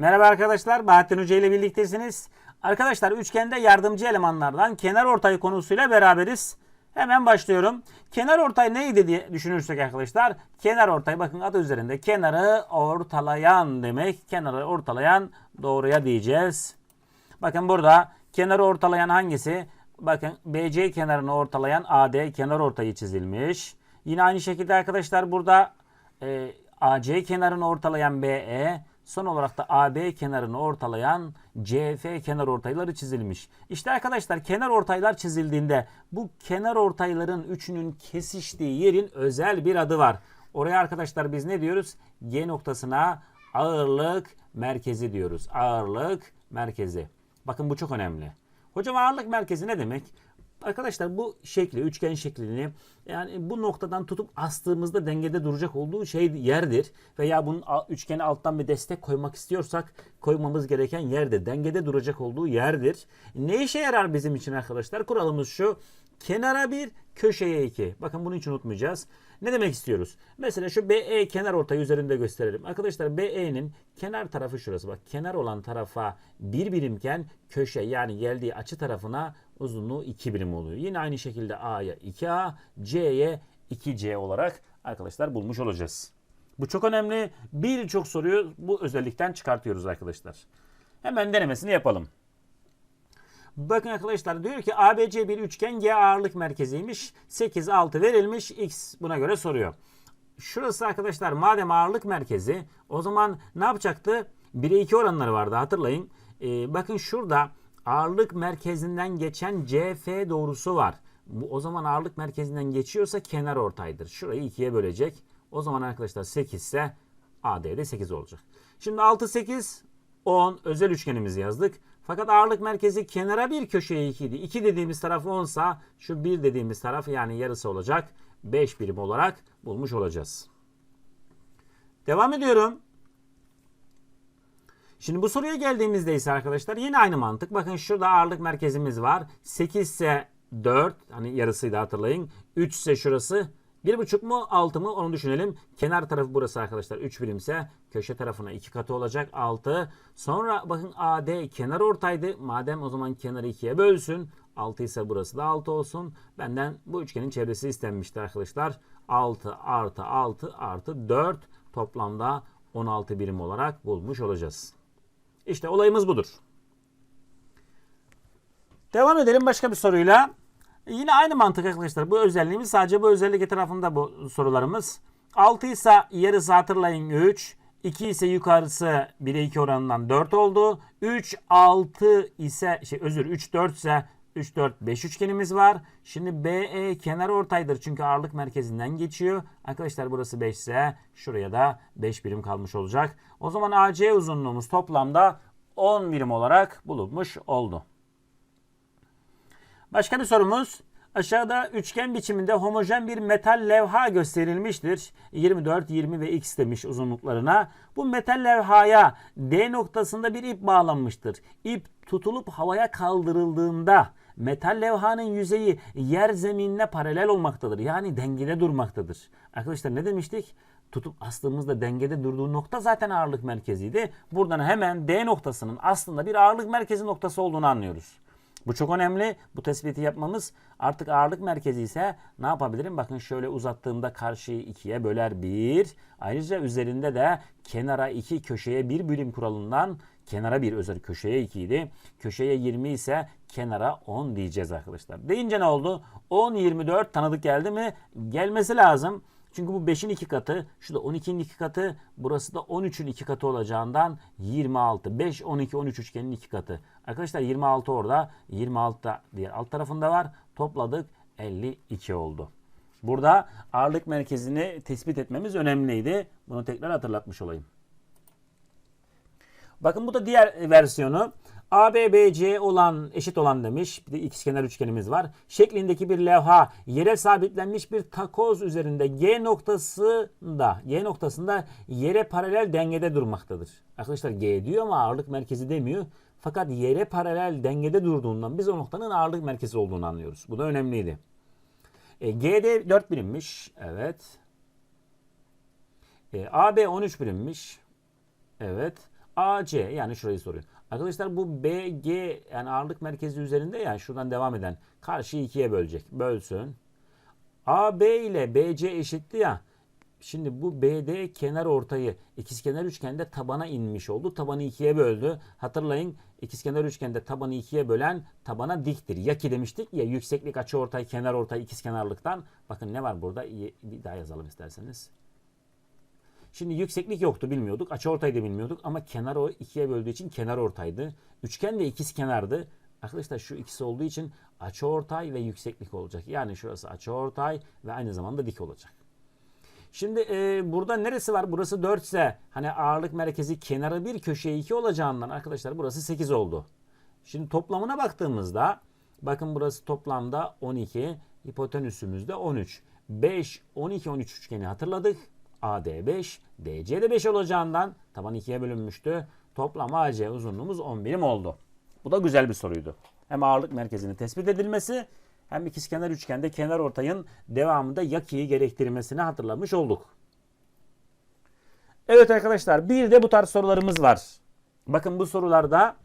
Merhaba arkadaşlar, Bahattin Hoca ile birliktesiniz. Arkadaşlar üçgende yardımcı elemanlardan kenar ortay konusuyla beraberiz. Hemen başlıyorum. Kenar ortay neydi diye düşünürsek arkadaşlar. Kenar ortay bakın adı üzerinde kenarı ortalayan demek. Kenarı ortalayan doğruya diyeceğiz. Bakın burada kenarı ortalayan hangisi? Bakın BC kenarını ortalayan AD kenar ortayı çizilmiş. Yine aynı şekilde arkadaşlar burada e, AC kenarını ortalayan BE, son olarak da AB kenarını ortalayan CF kenar ortayları çizilmiş. İşte arkadaşlar kenar ortaylar çizildiğinde bu kenar ortayların üçünün kesiştiği yerin özel bir adı var. Oraya arkadaşlar biz ne diyoruz? G noktasına ağırlık merkezi diyoruz. Ağırlık merkezi. Bakın bu çok önemli. Hocam ağırlık merkezi ne demek? Arkadaşlar bu şekli, üçgen şeklini yani bu noktadan tutup astığımızda dengede duracak olduğu şey yerdir. Veya bunun üçgene alttan bir destek koymak istiyorsak koymamız gereken yerde dengede duracak olduğu yerdir. Ne işe yarar bizim için arkadaşlar? Kuralımız şu. Kenara bir, köşeye iki. Bakın bunu hiç unutmayacağız. Ne demek istiyoruz? Mesela şu BE kenar ortayı üzerinde gösterelim. Arkadaşlar BE'nin kenar tarafı şurası. Bak kenar olan tarafa bir birimken köşe yani geldiği açı tarafına uzunluğu 2 birim oluyor. Yine aynı şekilde A'ya 2A, C'ye 2C olarak arkadaşlar bulmuş olacağız. Bu çok önemli. Birçok soruyu bu özellikten çıkartıyoruz arkadaşlar. Hemen denemesini yapalım. Bakın arkadaşlar diyor ki ABC bir üçgen G ağırlık merkeziymiş. 8 6 verilmiş. X buna göre soruyor. Şurası arkadaşlar madem ağırlık merkezi o zaman ne yapacaktı? 1'e 2 oranları vardı hatırlayın. Ee, bakın şurada ağırlık merkezinden geçen CF doğrusu var. Bu o zaman ağırlık merkezinden geçiyorsa kenar ortaydır. Şurayı 2'ye bölecek. O zaman arkadaşlar 8 ise AD'de 8 olacak. Şimdi 6 8 10 özel üçgenimizi yazdık. Fakat ağırlık merkezi kenara bir köşeye 2 idi. 2 dediğimiz taraf 10 sa şu 1 dediğimiz taraf yani yarısı olacak. 5 birim olarak bulmuş olacağız. Devam ediyorum. Şimdi bu soruya geldiğimizde ise arkadaşlar yine aynı mantık. Bakın şurada ağırlık merkezimiz var. 8 ise 4 hani yarısıydı hatırlayın. 3 ise şurası 1,5 mu 6 mı onu düşünelim. Kenar tarafı burası arkadaşlar 3 birimse köşe tarafına 2 katı olacak 6. Sonra bakın AD kenar ortaydı. Madem o zaman kenarı 2'ye bölsün. 6 ise burası da 6 olsun. Benden bu üçgenin çevresi istenmişti arkadaşlar. 6 artı 6 artı 4 toplamda 16 birim olarak bulmuş olacağız. İşte olayımız budur. Devam edelim başka bir soruyla. Yine aynı mantık arkadaşlar. Bu özelliğimiz sadece bu özellik etrafında bu sorularımız. 6 ise yarısı hatırlayın 3. 2 ise yukarısı 1'e 2 oranından 4 oldu. 3, 6 ise şey özür 3, 4 ise 3, 4, 5 üçgenimiz var. Şimdi BE kenar ortaydır çünkü ağırlık merkezinden geçiyor. Arkadaşlar burası 5 ise şuraya da 5 birim kalmış olacak. O zaman AC uzunluğumuz toplamda 10 birim olarak bulunmuş oldu. Başka bir sorumuz. Aşağıda üçgen biçiminde homojen bir metal levha gösterilmiştir. 24, 20 ve x demiş uzunluklarına. Bu metal levhaya D noktasında bir ip bağlanmıştır. İp tutulup havaya kaldırıldığında metal levhanın yüzeyi yer zeminine paralel olmaktadır. Yani dengede durmaktadır. Arkadaşlar ne demiştik? Tutup astığımızda dengede durduğu nokta zaten ağırlık merkeziydi. Buradan hemen D noktasının aslında bir ağırlık merkezi noktası olduğunu anlıyoruz. Bu çok önemli. Bu tespiti yapmamız artık ağırlık merkezi ise ne yapabilirim? Bakın şöyle uzattığımda karşıyı ikiye böler bir. Ayrıca üzerinde de kenara iki köşeye bir birim kuralından kenara bir özel köşeye 2 idi. Köşeye 20 ise kenara 10 diyeceğiz arkadaşlar. Deyince ne oldu? 10, 24 tanıdık geldi mi? Gelmesi lazım. Çünkü bu 5'in 2 katı, şu da 12'nin 2 katı, burası da 13'ün 2 katı olacağından 26. 5, 12, 13 üçgenin 2 katı. Arkadaşlar 26 orada, 26 da diğer alt tarafında var. Topladık 52 oldu. Burada ağırlık merkezini tespit etmemiz önemliydi. Bunu tekrar hatırlatmış olayım. Bakın bu da diğer versiyonu. ABBC olan eşit olan demiş. Bir de ikizkenar üçgenimiz var. Şeklindeki bir levha yere sabitlenmiş bir takoz üzerinde G noktasında G noktasında yere paralel dengede durmaktadır. Arkadaşlar G diyor ama ağırlık merkezi demiyor. Fakat yere paralel dengede durduğundan biz o noktanın ağırlık merkezi olduğunu anlıyoruz. Bu da önemliydi. E, G'de 4 birimmiş. Evet. E, AB 13 birimmiş. Evet. AC yani şurayı soruyor. Arkadaşlar bu BG yani ağırlık merkezi üzerinde ya şuradan devam eden karşıyı ikiye bölecek. Bölsün. AB ile BC eşitti ya. Şimdi bu BD kenar ortayı ikizkenar üçgende tabana inmiş oldu. Tabanı ikiye böldü. Hatırlayın ikizkenar üçgende tabanı ikiye bölen tabana diktir. Ya ki demiştik ya yükseklik açı ortay kenar ortay ikizkenarlıktan. Bakın ne var burada? Bir daha yazalım isterseniz. Şimdi yükseklik yoktu bilmiyorduk. Açı ortayı da bilmiyorduk ama kenar o ikiye böldüğü için kenar ortaydı. Üçgen de ikiz kenardı. Arkadaşlar şu ikisi olduğu için açı ortay ve yükseklik olacak. Yani şurası açı ortay ve aynı zamanda dik olacak. Şimdi e, burada neresi var? Burası 4 ise hani ağırlık merkezi kenarı 1 köşeye 2 olacağından arkadaşlar burası 8 oldu. Şimdi toplamına baktığımızda bakın burası toplamda 12 hipotenüsümüzde 13. 5, 12, 13 üçgeni hatırladık. AD 5, DC de 5 olacağından taban 2'ye bölünmüştü. Toplam AC uzunluğumuz 10 birim oldu. Bu da güzel bir soruydu. Hem ağırlık merkezinin tespit edilmesi hem ikizkenar üçgende kenar ortayın devamında yakiyi gerektirmesini hatırlamış olduk. Evet arkadaşlar bir de bu tarz sorularımız var. Bakın bu sorularda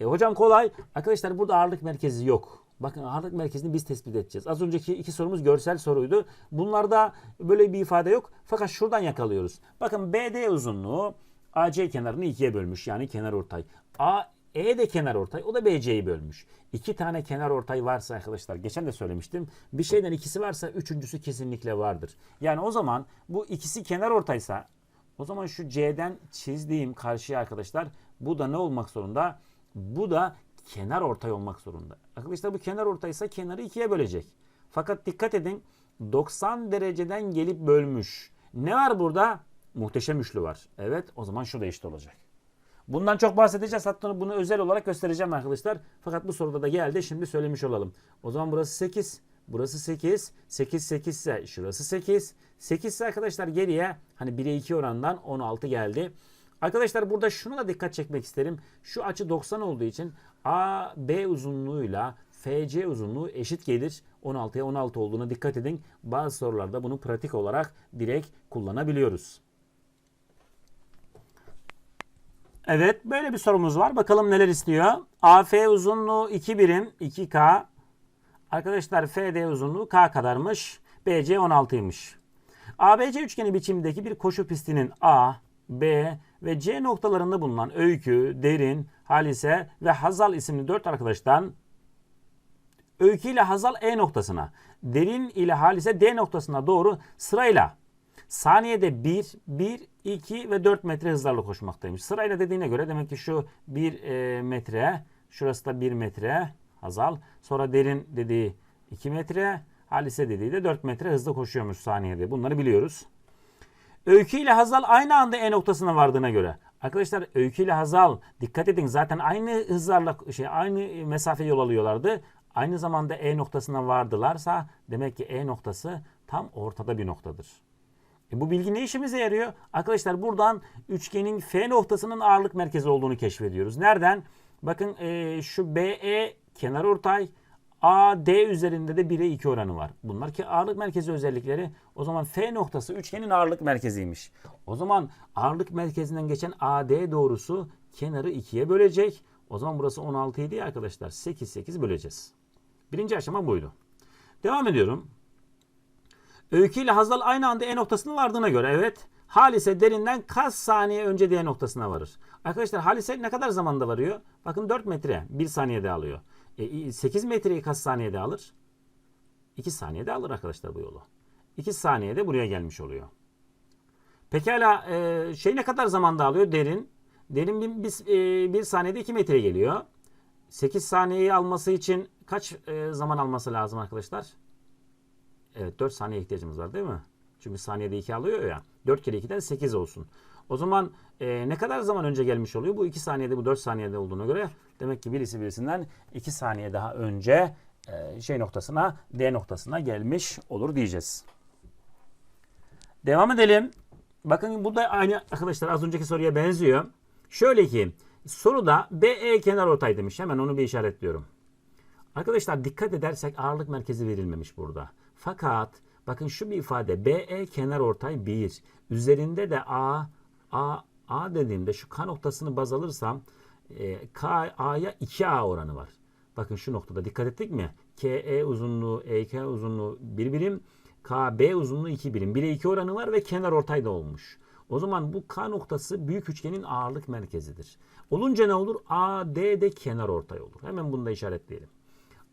e, hocam kolay. Arkadaşlar burada ağırlık merkezi yok. Bakın ağırlık merkezini biz tespit edeceğiz. Az önceki iki sorumuz görsel soruydu. Bunlarda böyle bir ifade yok. Fakat şuradan yakalıyoruz. Bakın BD uzunluğu AC kenarını ikiye bölmüş. Yani kenar ortay. A E de kenar ortay. O da BC'yi bölmüş. İki tane kenar ortay varsa arkadaşlar geçen de söylemiştim. Bir şeyden ikisi varsa üçüncüsü kesinlikle vardır. Yani o zaman bu ikisi kenar ortaysa o zaman şu C'den çizdiğim karşıya arkadaşlar bu da ne olmak zorunda? Bu da kenar ortay olmak zorunda. Arkadaşlar bu kenar ortaysa kenarı ikiye bölecek. Fakat dikkat edin 90 dereceden gelip bölmüş. Ne var burada? Muhteşem üçlü var. Evet o zaman şu da eşit olacak. Bundan çok bahsedeceğiz. Hatta bunu özel olarak göstereceğim arkadaşlar. Fakat bu soruda da geldi. Şimdi söylemiş olalım. O zaman burası 8. Burası 8. 8 8 ise şurası 8. 8 ise arkadaşlar geriye hani 1'e 2 orandan 16 geldi. Arkadaşlar burada şunu da dikkat çekmek isterim. Şu açı 90 olduğu için AB uzunluğuyla FC uzunluğu eşit gelir. 16'ya 16 olduğuna dikkat edin. Bazı sorularda bunu pratik olarak direkt kullanabiliyoruz. Evet böyle bir sorumuz var. Bakalım neler istiyor. AF uzunluğu 2 birim 2K. Arkadaşlar FD uzunluğu K kadarmış. BC 16'ymış. ABC üçgeni biçimindeki bir koşu pistinin A, B ve C noktalarında bulunan Öykü, Derin, Halise ve Hazal isimli dört arkadaştan Öykü ile Hazal E noktasına, Derin ile Halise D noktasına doğru sırayla saniyede 1, 1, 2 ve 4 metre hızlarla koşmaktaymış. Sırayla dediğine göre demek ki şu 1 e, metre, şurası da 1 metre Hazal. Sonra Derin dediği 2 metre, Halise dediği de 4 metre hızla koşuyormuş saniyede. Bunları biliyoruz. Öykü ile Hazal aynı anda E noktasına vardığına göre. Arkadaşlar Öykü ile Hazal dikkat edin zaten aynı hızlarla şey aynı mesafe yol alıyorlardı. Aynı zamanda E noktasına vardılarsa demek ki E noktası tam ortada bir noktadır. E bu bilgi ne işimize yarıyor? Arkadaşlar buradan üçgenin F noktasının ağırlık merkezi olduğunu keşfediyoruz. Nereden? Bakın e, şu BE kenar ortay AD üzerinde de 1'e 2 oranı var. Bunlar ki ağırlık merkezi özellikleri. O zaman F noktası üçgenin ağırlık merkeziymiş. O zaman ağırlık merkezinden geçen AD doğrusu kenarı 2'ye bölecek. O zaman burası 16 idi arkadaşlar. 8 8 böleceğiz. Birinci aşama buydu. Devam ediyorum. Öykü ile Hazal aynı anda E noktasına vardığına göre evet. Halise derinden kaç saniye önce D noktasına varır? Arkadaşlar Halise ne kadar zamanda varıyor? Bakın 4 metre 1 saniyede alıyor. E, 8 metreyi kaç saniyede alır? 2 saniyede alır arkadaşlar bu yolu. 2 saniyede buraya gelmiş oluyor. Pekala e, şey ne kadar zamanda alıyor? Derin. Derin bir, e, bir saniyede 2 metre geliyor. 8 saniyeyi alması için kaç e, zaman alması lazım arkadaşlar? Evet 4 saniye ihtiyacımız var değil mi? Çünkü saniyede 2 alıyor ya. 4 kere 2'den 8 olsun. O zaman e, ne kadar zaman önce gelmiş oluyor? Bu 2 saniyede bu 4 saniyede olduğuna göre demek ki birisi birisinden 2 saniye daha önce e, şey noktasına D noktasına gelmiş olur diyeceğiz. Devam edelim. Bakın bu da aynı arkadaşlar az önceki soruya benziyor. Şöyle ki soruda BE kenar ortay demiş. Hemen onu bir işaretliyorum. Arkadaşlar dikkat edersek ağırlık merkezi verilmemiş burada. Fakat bakın şu bir ifade BE kenar ortay 1. Üzerinde de A, A, A dediğimde şu K noktasını baz alırsam e, K A'ya 2A oranı var. Bakın şu noktada dikkat ettik mi? KE uzunluğu, EK uzunluğu 1 birim, KB uzunluğu 2 birim. 1'e 2 oranı var ve kenar ortay da olmuş. O zaman bu K noktası büyük üçgenin ağırlık merkezidir. Olunca ne olur? AD de kenar ortay olur. Hemen bunu da işaretleyelim.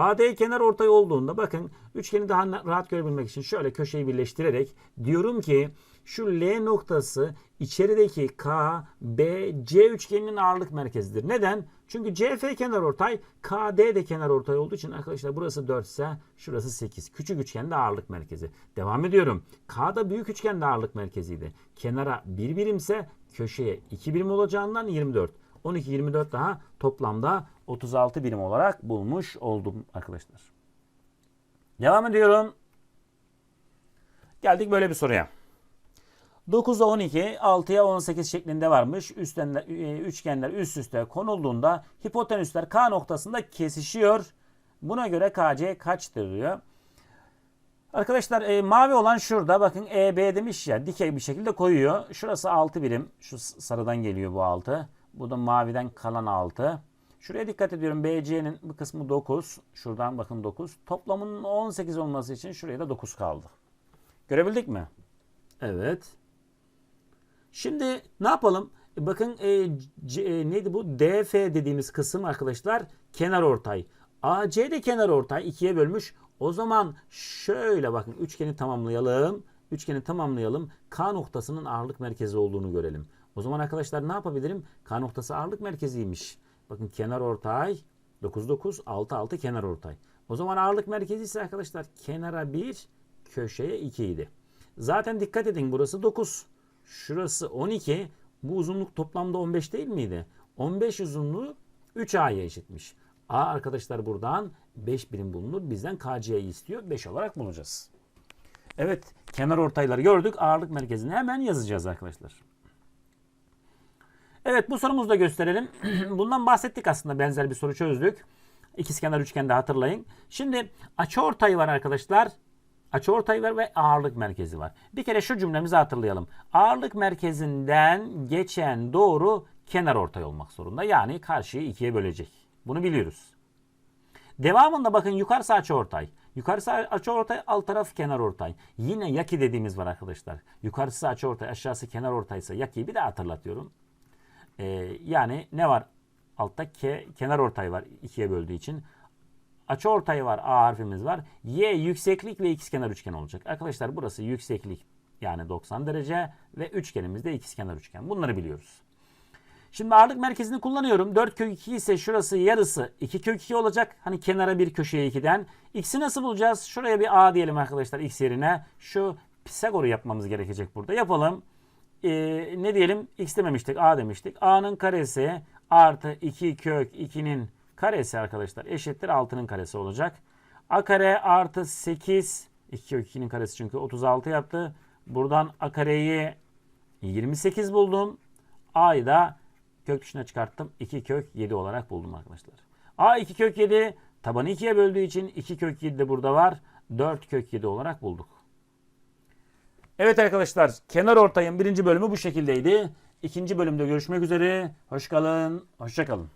AD kenar ortay olduğunda bakın üçgeni daha rahat görebilmek için şöyle köşeyi birleştirerek diyorum ki şu L noktası içerideki K, B, C üçgeninin ağırlık merkezidir. Neden? Çünkü CF kenar ortay, KD de kenar ortay olduğu için arkadaşlar burası 4 ise şurası 8. Küçük üçgende ağırlık merkezi. Devam ediyorum. K da büyük üçgende ağırlık merkeziydi. Kenara 1 birimse köşeye 2 birim olacağından 24. 12, 24 daha toplamda 36 birim olarak bulmuş oldum arkadaşlar. Devam ediyorum. Geldik böyle bir soruya. 9'a 12, 6'ya 18 şeklinde varmış. Üstler, üçgenler üst üste konulduğunda hipotenüsler K noktasında kesişiyor. Buna göre KC kaçtır diyor. Arkadaşlar e, mavi olan şurada bakın EB demiş ya dikey bir şekilde koyuyor. Şurası 6 birim. Şu sarıdan geliyor bu 6. Bu da maviden kalan 6. Şuraya dikkat ediyorum. BC'nin bu kısmı 9. Şuradan bakın 9. Toplamının 18 olması için şuraya da 9 kaldı. Görebildik mi? Evet. Şimdi ne yapalım? E, Bakın e, C, e, neydi bu? DF dediğimiz kısım arkadaşlar kenar ortay. AC de kenar ortay ikiye bölmüş. O zaman şöyle bakın üçgeni tamamlayalım. Üçgeni tamamlayalım. K noktasının ağırlık merkezi olduğunu görelim. O zaman arkadaşlar ne yapabilirim? K noktası ağırlık merkeziymiş. Bakın kenar ortay 9 9 6 6 kenar ortay. O zaman ağırlık merkezi ise arkadaşlar kenara 1 köşeye 2 idi. Zaten dikkat edin burası 9. Şurası 12. Bu uzunluk toplamda 15 değil miydi? 15 uzunluğu 3A'ya eşitmiş. A arkadaşlar buradan 5 birim bulunur. Bizden KC'yi istiyor. 5 olarak bulacağız. Evet kenar ortayları gördük. Ağırlık merkezini hemen yazacağız arkadaşlar. Evet bu sorumuzu da gösterelim. Bundan bahsettik aslında benzer bir soru çözdük. İkizkenar üçgende hatırlayın. Şimdi açıortay var arkadaşlar. Açıortay var ve ağırlık merkezi var. Bir kere şu cümlemizi hatırlayalım. Ağırlık merkezinden geçen doğru kenar ortay olmak zorunda. Yani karşıyı ikiye bölecek. Bunu biliyoruz. Devamında bakın yukarısı açıortay. Yukarısı açıortay, alt taraf kenar ortay. Yine yaki dediğimiz var arkadaşlar. Yukarısı açıortay, aşağısı kenar ortaysa yakiyi bir de hatırlatıyorum. Ee, yani ne var? Altta ke, kenar ortay var ikiye böldüğü için. Açı ortayı var. A harfimiz var. Y yükseklik ve ikizkenar üçgen olacak. Arkadaşlar burası yükseklik yani 90 derece ve üçgenimiz de ikizkenar üçgen. Bunları biliyoruz. Şimdi ağırlık merkezini kullanıyorum. 4 kök 2 ise şurası yarısı 2 kök 2 olacak. Hani kenara bir köşeye 2'den. X'i nasıl bulacağız? Şuraya bir A diyelim arkadaşlar X yerine. Şu Pisagor'u yapmamız gerekecek burada. Yapalım. Ee, ne diyelim? X dememiştik. A demiştik. A'nın karesi artı 2 kök 2'nin karesi arkadaşlar eşittir 6'nın karesi olacak. A kare artı 8 2 kök 2'nin karesi çünkü 36 yaptı. Buradan A kareyi 28 buldum. A'yı da kök dışına çıkarttım. 2 kök 7 olarak buldum arkadaşlar. A 2 kök 7 tabanı 2'ye böldüğü için 2 kök 7 de burada var. 4 kök 7 olarak bulduk. Evet arkadaşlar kenar ortayın birinci bölümü bu şekildeydi. İkinci bölümde görüşmek üzere. Hoş kalın. Hoşça kalın.